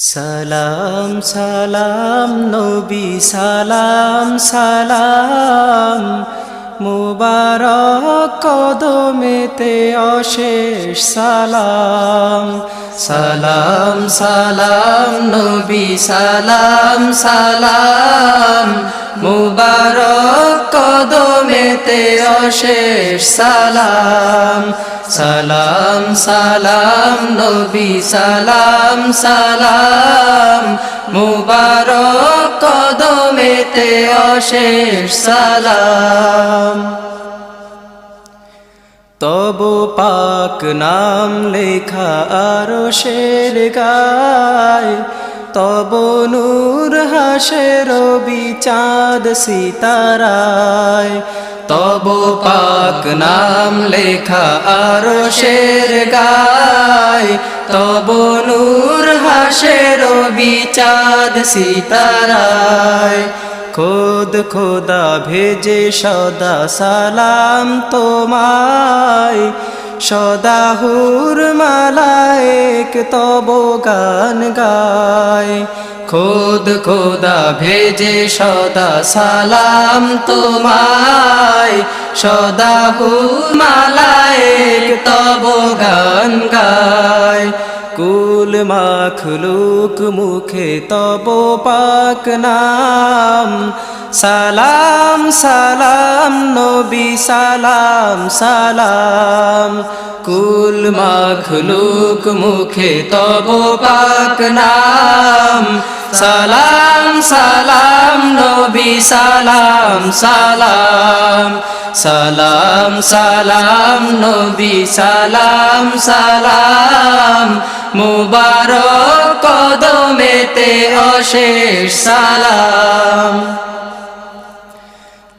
সালাম সালাম নবী সালাম সালাম। মুবারক কদমেতে অশেষ সালাম। সালাম সালাম, নবী, সালাম সালাম। মুবারক কদমেতে অশেষ সালাম। সালাম সালাম, নবী, সালাম সালাম। মুবারক কদমেতে অশেষ সালাম। তব পাক নাম লেখা আরও শের গায়। তব নূর হাসে রবি চাঁদ সিতারায়। তব পাক নাম লেখা আরও শের গায়। তব নূর হাসে রবি চাঁদ সিতারায়। খোদ খোদা ভেজে সদা সালাম তোমায়। সদা হুর মালায়েক তব গান গায়। খোদ খোদা ভেজে সদা সালাম তোমায়। সদা হুর মালায়েক তব গান গায়। কুল মাখলুক মুখে তব পাক নাম। সালাম সালাম, নবী, সালাম সালাম। কুল মাখলুক মুখে তব পাক নাম। সালাম সালাম, নবী, সালাম সালাম। সালাম সালাম, নবী, সালাম সালাম। মুবারক কদমেতে অশেষ সালাম।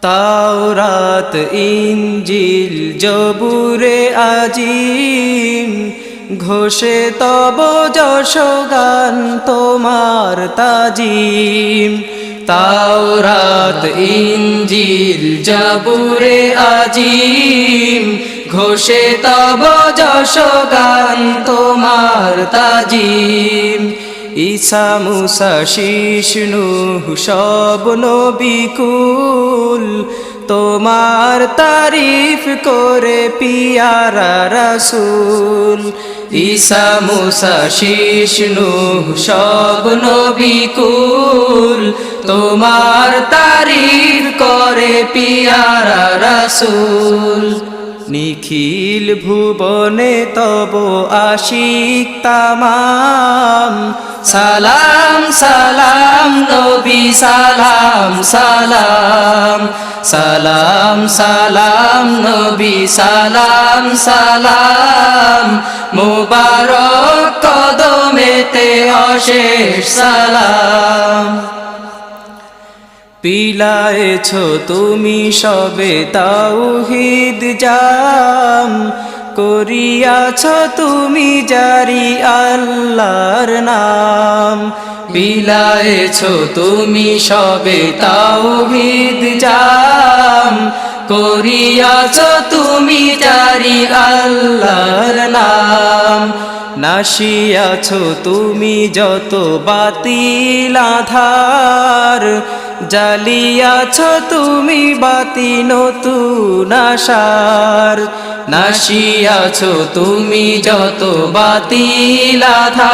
তাওরাত ইঞ্জিল জবুরে আজিম। ঘোষে তব যশ গান তোমার তাজিম। তাওরাত ইঞ্জিল জবুরে আজিম। ঘোষে তব যশ গান তোমার তাজিম। ঈসা মুসা শিষ্ণু সব নবিকুল তোমার তারিফ করে পিয়ারা রসুল। ঈসা মুসা শিষ্ণু সব নবিকুল তোমার তারিফ করে পিয়ারা রসুল। নিখিল ভুবনে তব আশিক তামাম। সালাম সালাম, নবী, সালাম সালাম। সালাম সালাম, নবী, সালাম সালাম। মুবারক কদমেতে অশেষ সালাম। পিলায়েছ তুমি সবে তাওহিদ জাম। করিয়াছ তুমি জারি আল্লাহর নাম। পিলায়েছ তুমি সবে তাওহিদ জাম। করিয়াছ তুমি জারি আল্লাহর নাম। নাশিয়াছ তুমি যত বাতিল আধার। জালিয়াছ তুমি বাতি নতুন আশার। নাশিয়াছ তুমি যত বাতিল আধার